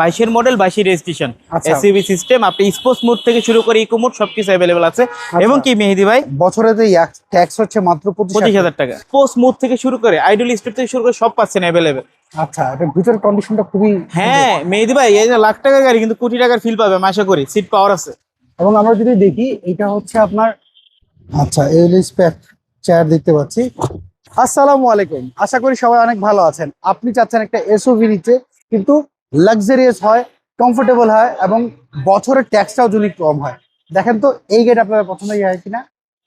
বাইশের মডেল বাইশের রেজিস্ট্রেশন আচ্ছা। এসিবি সিস্টেম আপনি স্পোর্টস মোড থেকে শুরু করে ইকো মোড সবকিছু অ্যাভেলেবল আছে। এবং কি মেহেদি ভাই? বছরে তো ট্যাক্স হচ্ছে মাত্র পঁচিশ হাজার। টাকা। স্পোর্টস মোড থেকে শুরু করে আইডল স্টোর থেকে শুরু করে সব পাচ্ছেন অ্যাভেলেবেল আচ্ছা এটা ভিতরের কন্ডিশনটা খুবই হ্যাঁ মেহেদি ভাই এই যে লাখ টাকার গাড়ি কিন্তু কোটি টাকার ফিল পাবে আশা করি। সিট পাওয়ার আছে। এবং আমরা যদি দেখি এটা হচ্ছে আপনার আচ্ছা এলিস প্যাক চেয়ার দেখতে পাচ্ছি। আসসালামু আলাইকুম। আশা করি সবাই অনেক ভালো আছেন। আপনি চাচ্ছেন একটা এসওভি নিতে কিন্তু লাক্সারিয়াস হয় কমফোর্টেবল হয় এবং বছরের ট্যাক্সটাও যদি কম হয়। দেখেন তো এই গাড়ি আপনার পছন্দ হয় কিনা?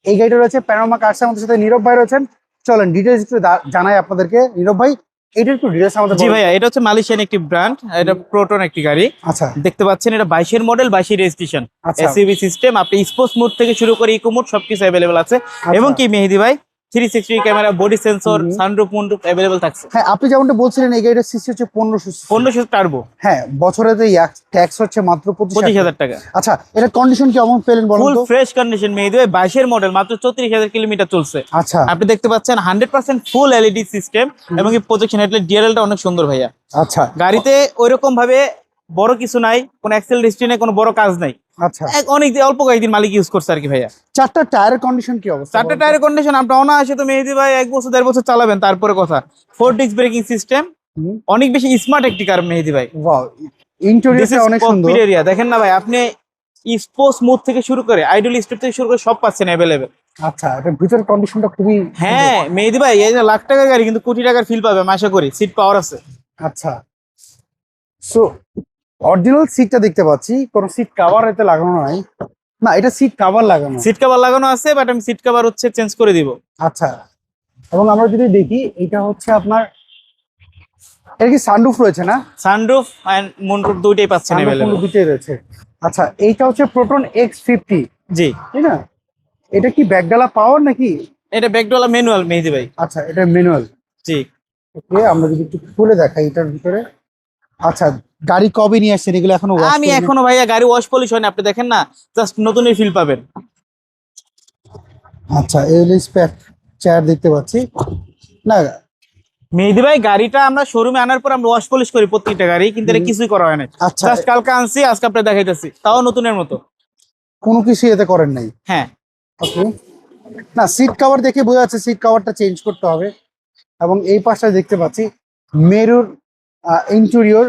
এই গাড়িটা রয়েছে প্যানোমা কার্সের আমাদের সাথে নীরব ভাই রয়েছেন। চলেন ডিটেলস একটু জানাই আপনাদেরকে। নীরব ভাই এইটার একটু ডিটেলস আমাদের জি ভাইয়া এটা হচ্ছে মালয়েশিয়ান একটি ব্র্যান্ড এটা প্রোটন একটি গাড়ি। আচ্ছা। দেখতে পাচ্ছেন এটা বাইশের মডেল বাইশের রেজিস্ট্রেশন আচ্ছা। সিস্টেম আপনি স্পোর্টস মোড থেকে শুরু করে ইকো মোড সবকিছু অ্যাভেলেবল আছে। এবং কি মেহেদি ভাই? Camera body sensor hmm. Sunroof moonroof available থাকছে। হ্যাঁ আপনি যেমনটা বলছিলেন এই সিসি হচ্ছে টার্বো হ্যাঁ বছরে ট্যাক্স হচ্ছে মাত্র পঁচিশ পঁচিশ হাজার হাজার টাকা। আচ্ছা এটা কন্ডিশন কেমন পেলেন বলুন ফুল ফ্রেশ কন্ডিশন মেহেদি ভাই বাইশের মডেল মাত্র চৌত্রিশ হাজার কিলোমিটার চলছে। আচ্ছা। আপনি দেখতে পাচ্ছেন hundred percent full LED system এবং এই প্রজেকশন হেডলাইট ডিএলএলটা অনেক সুন্দর ভাইয়া। আচ্ছা। গাড়িতে ওইরকম ভাবে বড় কিছু নাই কোনো নেই কোনো বড় কাজ নাই। আচ্ছা। এক অনেক অল্প কয়েকদিন মালিক ইউজ করছে আর কি ভাইয়া। চারটা টায়ারের কন্ডিশন কি অবস্থা? চারটে বলুন টায়ারের কন্ডিশন আপনি অনায়াসে তো মেহেদি ভাই এক বছর দেড় বছর চালাবেন তারপরে কথা। ফোর ডিস্ক ব্রেকিং সিস্টেম অনেক বেশি স্মার্ট একটি কার মেহেদি ভাই। ইন্টেরিয়রটা অনেক সুন্দর। এরিয়া দেখেন না ভাই আপনি স্পোর্টস মুড থেকে শুরু করে আইডল স্টেপ থেকে শুরু করে সব পাচ্ছেন আচ্ছা এটা ভিতরের কন্ডিশনটা খুবই হ্যাঁ মেহেদি ভাই এই যে লাখ টাকার গাড়ি কিন্তু কোটি টাকার ফিল পাবে আশা করি সিট পাওয়ার আছে। আচ্ছা। সো অরিজিনাল সিটটা দেখতে পাচ্ছি। কোনো সিট কভার এতে লাগানো নাই। না এটা সিট কভার লাগানো। সিট কভার লাগানো আছে বাট আমি সিট কভার হচ্ছে চেঞ্জ করে দিব। আচ্ছা। এবং আমরা যদি দেখি এটা হচ্ছে আপনার এটা কি সানরুফ রয়েছে না? সানরুফ এন্ড মুনরুফ দুইটাই পাচ্ছেন অ্যাভেলেবল দুটোই রয়েছে। আচ্ছা এইটা হচ্ছে প্রোটন এক্স ফিফটি জি। তাই না? এটা কি ব্যাকডালা পাওয়ার নাকি? এটা ব্যাকডোলা ম্যানুয়াল মেহেদি ভাই। আচ্ছা এটা ম্যানুয়াল জি। ওকে আমরা যদি একটু খুলে দেখাই এটার ভিতরে। আচ্ছা গাড়ি কবে নিয়ে আসছেন? এগুলো এখনও আমি এখনও ভাইয়া গাড়ি ওয়াশ পলিশ হয়নি আপনি দেখেন না জাস্ট নতুনই ফিল পাবেন। আচ্ছা প্যাক চেয়ার দেখতে পাচ্ছি। না মেহেদি ভাই গাড়িটা আমরা শোরুমে আনার পর আমরা ওয়াশ পলিশ করি প্রত্যেকটা গাড়ি কিন্তু এটা কিছুই করা হয় না আচ্ছা। জাস্ট কালকে আনছি আজকে আপনি দেখাইতেছি তাও নতুনের মতো। কোনো কিছু এতে করেন নাই? হ্যাঁ। ওকে না সিট কভার দেখে বোঝা যাচ্ছে সিট কভারটা চেঞ্জ করতে হবে। এবং এই পাশটা দেখতে পাচ্ছি মেরুর ইন্টেরিয়র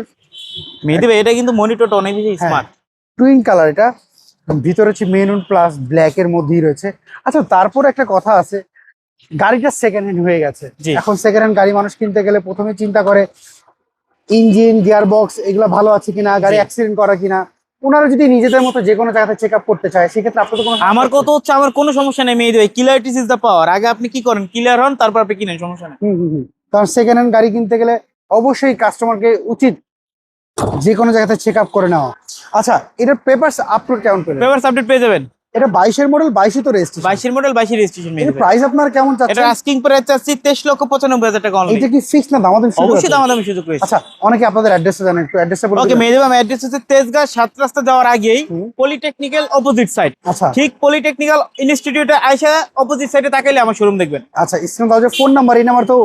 মেহেদি ভাই এটা কিন্তু মনিটরটা অনেক বেশি। স্মার্ট টুইন কালার এটা। ভিতরে হচ্ছে মেরুন প্লাস ব্ল্যাক এর মধ্যেই রয়েছে। আচ্ছা তারপর একটা কথা আছে গাড়িটা সেকেন্ড হ্যান্ড হয়ে গেছে। এখন সেকেন্ড হ্যান্ড গাড়ি মানুষ কিনতে গেলে প্রথমে চিন্তা করে ইঞ্জিন গিয়ার বক্স এগুলো ভালো আছে কিনা গাড়ি অ্যাক্সিডেন্ট করা কিনা। ওনারা যদি নিজেদের মতো যে কোনো জায়গাতে চেক আপ করতে চায় সেক্ষেত্রে আপনার তো কোনো আমার কথা হচ্ছে আমার কোনো সমস্যা নেই মেহেদি ভাই ক্লিয়ারিটিস ইজ দ্য পাওয়ার আগে আপনি কি করেন? ক্লিয়ার হন তারপর আপনি কিনেন সমস্যা নেই। হুম, হুম, হুম। কারণ সেকেন্ড হ্যান্ড গাড়ি কিনতে গেলে অবশ্যই কাস্টমারকে উচিত যে কোনো জায়গাতে চেক আপ করে নেওয়া। আচ্ছা এটার পেপারস আপলোড কেমন পেলেন? পেপারস আপডেট পেয়ে যাবেন। এটা বাইশের মডেল বাইশে তো রেজিস্ট্রেশন বাইশের মডেল বাইশের রেজিস্ট্রেশন ভাই প্রাইস আপনার কেমন চাচ্ছেন? এটা আস্কিং প্রাইস চাচ্ছি তেইশ লক্ষ পঁচানব্বই হাজার টাকা অনলি এটা কি ফিক্স না দামাদামি শুরু অবশ্যই আছে? দাম দামি সুযোগ রয়েছে। আচ্ছা অনেকে আপনাদের অ্যাড্রেসটা জানেন একটু অ্যাড্রেসটা বলে ওকে ভাই অ্যাড্রেস হচ্ছে তেজগাঁ সাত রাস্তা যাওয়ার আগেই পলিটেকনিক্যাল অপোজিট সাইড আচ্ছা। ঠিক পলিটেকনিক্যাল ইনস্টিটিউটে আইসা অপোজিট সাইডে তাকাইলে আমার শোরুম দেখবেন। আচ্ছা স্ক্রিন দাও যে ফোন নাম্বার এই নাম্বার তো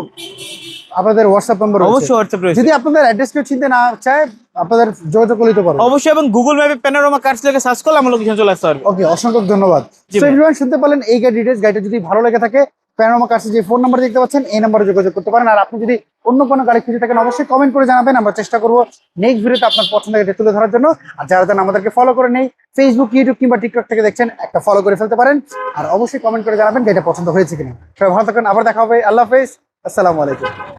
আপনাদের হোয়াটসঅ্যাপ নাম্বার অবশ্যই অবশ্যই হোয়াটসঅ্যাপ রয়েছে। যদি আপনাদের অ্যাড্রেস কেউ চিনতে না চায় আপনাদের যোগাযোগ করে দিতে পারব অবশ্যই এবং গুগল ম্যাপে প্যানোরামা কার্ডস লেগে সার্চ করলে আমার লোকেশন চলে আসতে পারবে। ওকে অসংখ্য ধন্যবাদ। এভরিওয়ান শুনতে পারলেন এই গাড়ি ডিটেলস গাড়িটা যদি ভালো লেগে থাকে প্যানোমা কার্সে যে ফোন নাম্বার দেখতে পাচ্ছেন এই নাম্বারে যোগাযোগ করতে পারেন। আর আপনি যদি অন্য কোনো গাড়ি খুঁজে থাকেন অবশ্যই কমেন্ট করে জানাবেন। আমরা চেষ্টা করব নেক্সট ভিডিওতে আপনার পছন্দের গাড়ি তুলে ধরার জন্য। আর যারা যারা আমাদেরকে ফলো করে নেই ফেসবুক ইউটিউব কিংবা টিকটক থেকে দেখছেন একটা ফলো করে ফেলতে পারেন। আর অবশ্যই কমেন্ট করে জানাবেন গাড়িটা পছন্দ হয়েছে কিনা। সবাই ভালো থাকেন আবার দেখা হবে। আল্লাহ হাফেজ। আসসালামু আলাইকুম।